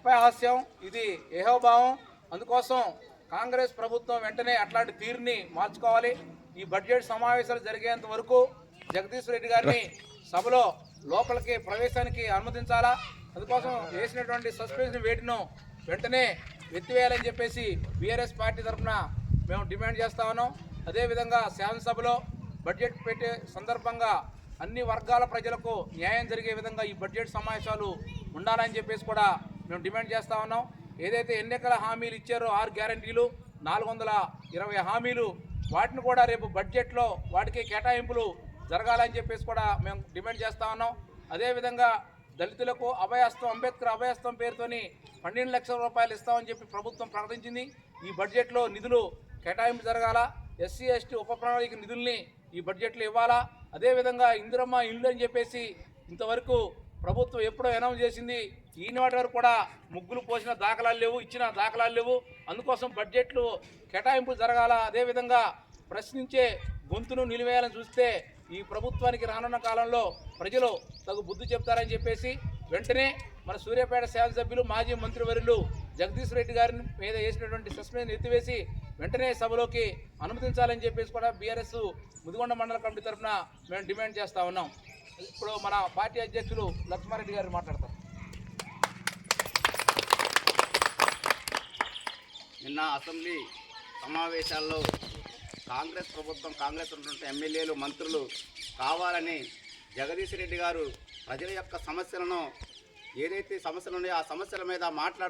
అపహాస్యం ఇది ఏహోభావం. అందుకోసం కాంగ్రెస్ ప్రభుత్వం వెంటనే అట్లాంటి తీరుని మార్చుకోవాలి. ఈ బడ్జెట్ సమావేశాలు జరిగేంత వరకు జగదీష్ రెడ్డి గారిని సభలో లోపలికి ప్రవేశానికి అనుమతించాలా? అందుకోసం వేసినటువంటి సస్పెన్షన్ వేటిను వెంటనే ఎత్తివేయాలని చెప్పేసి బీఆర్ఎస్ పార్టీ తరఫున మేము డిమాండ్ చేస్తా ఉన్నాం. అదేవిధంగా శాసనసభలో బడ్జెట్ పెట్టే సందర్భంగా అన్ని వర్గాల ప్రజలకు న్యాయం జరిగే విధంగా ఈ బడ్జెట్ సమావేశాలు ఉండాలని చెప్పేసి కూడా మేము డిమాండ్ చేస్తా ఉన్నాం. ఏదైతే ఎన్నికల హామీలు ఇచ్చారో ఆరు గ్యారంటీలు నాలుగు వందల ఇరవై హామీలు వాటిని కూడా రేపు బడ్జెట్లో వాటికి కేటాయింపులు జరగాలని చెప్పేసి కూడా మేము డిమాండ్ చేస్తా ఉన్నాం. అదేవిధంగా దళితులకు అభయస్తం అంబేద్కర్ అభయస్తం పేరుతోని పన్నెండు లక్షల రూపాయలు ఇస్తామని చెప్పి ప్రభుత్వం ప్రకటించింది. ఈ బడ్జెట్లో నిధులు కేటాయింపు జరగాల? ఎస్సీ ఎస్టీ ఉప ప్రణాళిక నిధుల్ని ఈ బడ్జెట్లో ఇవ్వాలా? అదేవిధంగా ఇందిరమ్మ ఇల్లు అని చెప్పేసి ఇంతవరకు ప్రభుత్వం ఎప్పుడో అనౌన్స్ చేసింది ఈనాటి వరకు కూడా ముగ్గులు పోసిన దాఖలాలు లేవు ఇచ్చిన దాఖలాలు లేవు. అందుకోసం బడ్జెట్లు కేటాయింపులు జరగాల. అదేవిధంగా ప్రశ్నించే గొంతును నిలివేయాలని చూస్తే ఈ ప్రభుత్వానికి రానున్న కాలంలో ప్రజలు తగు బుద్ధి చెప్తారని చెప్పేసి వెంటనే మన సూర్యాపేట శాసనసభ్యులు మాజీ మంత్రివర్యులు జగదీష్ రెడ్డి గారిని మీద వేసినటువంటి సస్పెన్షన్ ఎత్తివేసి వెంటనే సభలోకి అనుమతించాలని చెప్పేసి కూడా బీఆర్ఎస్ ముదిగొండ మండల కమిటీ తరఫున మేము డిమాండ్ చేస్తా ఉన్నాం. ఇప్పుడు మన పార్టీ అధ్యక్షులు లక్ష్మారెడ్డి గారు మాట్లాడతారు నిన్న అసెంబ్లీ సమావేశాల్లో కాంగ్రెస్ ప్రభుత్వం కాంగ్రెస్ ఉన్నటువంటి ఎమ్మెల్యేలు మంత్రులు కావాలని జగదీష్ రెడ్డి గారు ప్రజల యొక్క సమస్యలను ఏదైతే సమస్యలు ఉన్నాయో ఆ సమస్యల మీద మాట్లాడుతూ